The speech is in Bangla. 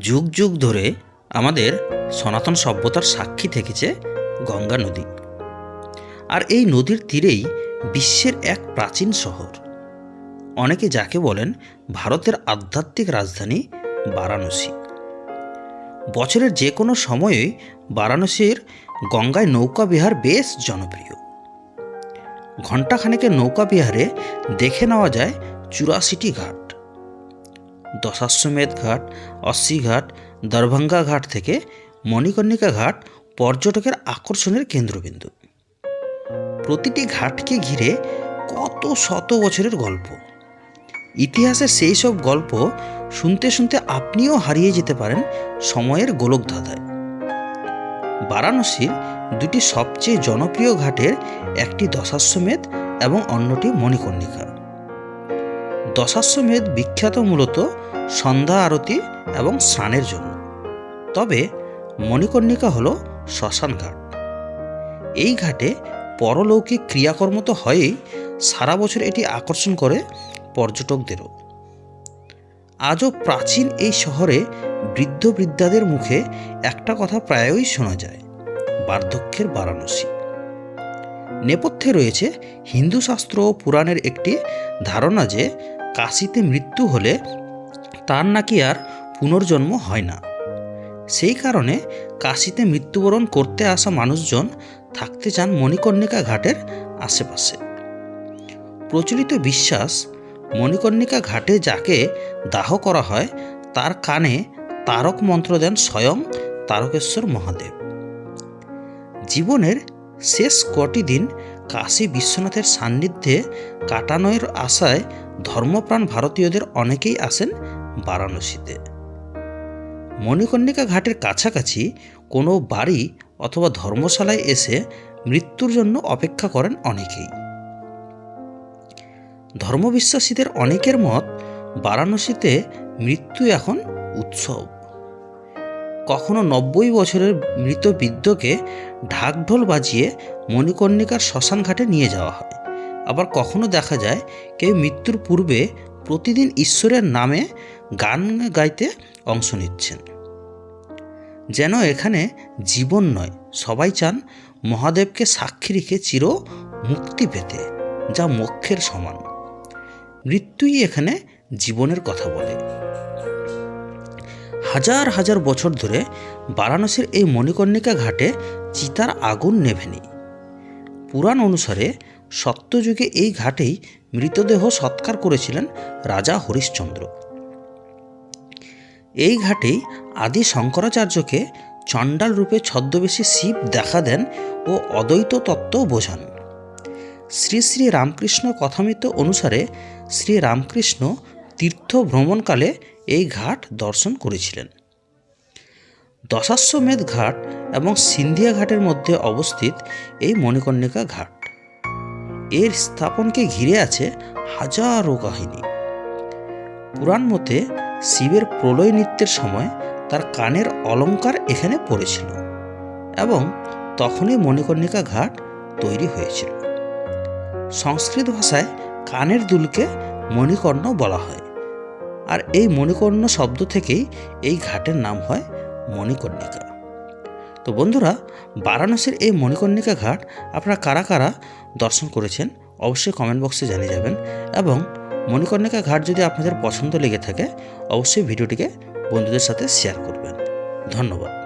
যুগ যুগ ধরে আমাদের সনাতন সভ্যতার সাক্ষী থেকেছে গঙ্গা নদী। আর এই নদীর তীরেই বিশ্বের এক প্রাচীন শহর। অনেকে যাকে বলেন ভারতের আধ্যাত্মিক রাজধানী বারাণসী। বছরের যে কোনো সময়েই বারাণসীর গঙ্গায় নৌকা বিহার বেশ জনপ্রিয়। ঘণ্টাখানেকের নৌকা বিহারে দেখে নেওয়া যায় চুরাশিটি ঘাট। দশাশ্বমেধ ঘাট অস্সি ঘাট, দরভঙ্গা ঘাট থেকে মণিকর্ণিকা ঘাট পর্যটকের আকর্ষণের কেন্দ্রবিন্দু। প্রতিটি ঘাটকে ঘিরে কত শত বছরের গল্প। ইতিহাসের সেই সব গল্প শুনতে শুনতে আপনিও হারিয়ে যেতে পারেন সময়ের গোলকধাঁধায়। বারাণসীর দুটি সবচেয়ে জনপ্রিয় ঘাটের একটি দশাশ্বমেধ এবং অন্যটি মণিকর্ণিকা। দশাশ্বমেধ বিখ্যাত মূলত সন্ধ্যা আরতি এবং স্নানের জন্য। তবে মণিকর্ণিকা হল শ্মশান ঘাট। এই ঘাটে পরলৌকিক ক্রিয়াকর্ম তো হয়েই সারা বছর এটি আকর্ষণ করে পর্যটকদেরও। আজও প্রাচীন এই শহরে বৃদ্ধ বৃদ্ধাদের মুখে একটা কথা প্রায়ই শোনা যায়, বার্ধক্যের বারাণসী। নেপথ্যে রয়েছে হিন্দু শাস্ত্র ও পুরাণের একটি ধারণা যে কাশিতে মৃত্যু হলে তার নাকি আর পুনর্জন্ম হয় না। সেই কারণে কাশিতে মৃত্যুবরণ করতে আসা মানুষজন থাকতে চান মণিকর্ণিকা ঘাটের আশেপাশে। প্রচলিত বিশ্বাস, মণিকর্ণিকা ঘাটে যাকে দাহ করা হয়, তার কানে তারক মন্ত্র দেন স্বয়ং তারকেশ্বর মহাদেব। জীবনের শেষ কটি দিন কাশী বিশ্বনাথের সান্নিধ্যে কাটানোর আশায় ধর্মপ্রাণ ভারতীয়দের অনেকেই আসেন বারাণসীতে। মণিকর্ণিকা ঘাটের কাছাকাছি কোনো বাড়ি অথবা ধর্মশালায় এসে মৃত্যুর জন্য অপেক্ষা করেন অনেকেই। ধর্মবিশ্বাসীদের অনেকের মত বারাণসীতে মৃত্যু এখন উৎসব। কখনো নব্বই বছরের মৃত বৃদ্ধকে ঢাকঢোল বাজিয়ে মণিকর্ণিকার শ্মশান ঘাটে নিয়ে যাওয়া হয়। আবার কখনো দেখা যায় কেউ মৃত্যুর পূর্বে প্রতিদিন ঈশ্বরের নামে গান গাইতে অংশ নিচ্ছেন। যেন এখানে জীবন নয়, সবাই চান মহাদেবকে সাক্ষী রেখে চির মুক্তি পেতে, যা মোক্ষের সমান। মৃত্যুই এখানে জীবনের কথা বলে। হাজার হাজার বছর ধরে বারাণসীর এই মণিকর্ণিকা ঘাটে চিতার আগুন নেভেনি। পুরাণ অনুসারে সত্যযুগে এই ঘাটেই মৃতদেহ সৎকার করেছিলেন রাজা হরিশ্চন্দ্র। এই ঘাটেই আদি শঙ্করাচার্যকে চণ্ডাল রূপে ছদ্মবেশী শিব দেখা দেন ও অদ্বৈত তত্ত্ব বোঝান। শ্রী শ্রী রামকৃষ্ণ কথামৃত অনুসারে শ্রী রামকৃষ্ণ তীর্থ ভ্রমণকালে এই ঘাট দর্শন করেছিলেন। দশাশ্বমেধ ঘাট এবং সিন্ধিয়া ঘাটের মধ্যে অবস্থিত এই মণিকর্ণিকা ঘাট। এর স্থাপনকে ঘিরে আছে হাজারো কাহিনী। পুরাণ মতে শিবের প্রলয় নৃত্যের সময় তার কানের অলঙ্কার এখানে পড়েছিল এবং তখনই মণিকর্ণিকা ঘাট তৈরি হয়েছিল। সংস্কৃত ভাষায় কানের দুলকে মণিকর্ণ বলা হয়। আর এই মণিকর্ণ শব্দ থেকেই এই ঘাটের নাম হয় মণিকর্ণিকা। তো বন্ধুরা, বারাণসীর এই মণিকর্ণিকা ঘাট আপনারা কারা কারা দর্শন করেছেন অবশ্যই কমেন্ট বক্সে জানিয়ে যাবেন এবং মণিকর্ণিকা ঘাট যদি আপনাদের পছন্দ লেগে থাকে, অবশ্যই ভিডিওটিকে বন্ধুদের সাথে শেয়ার করবেন। ধন্যবাদ।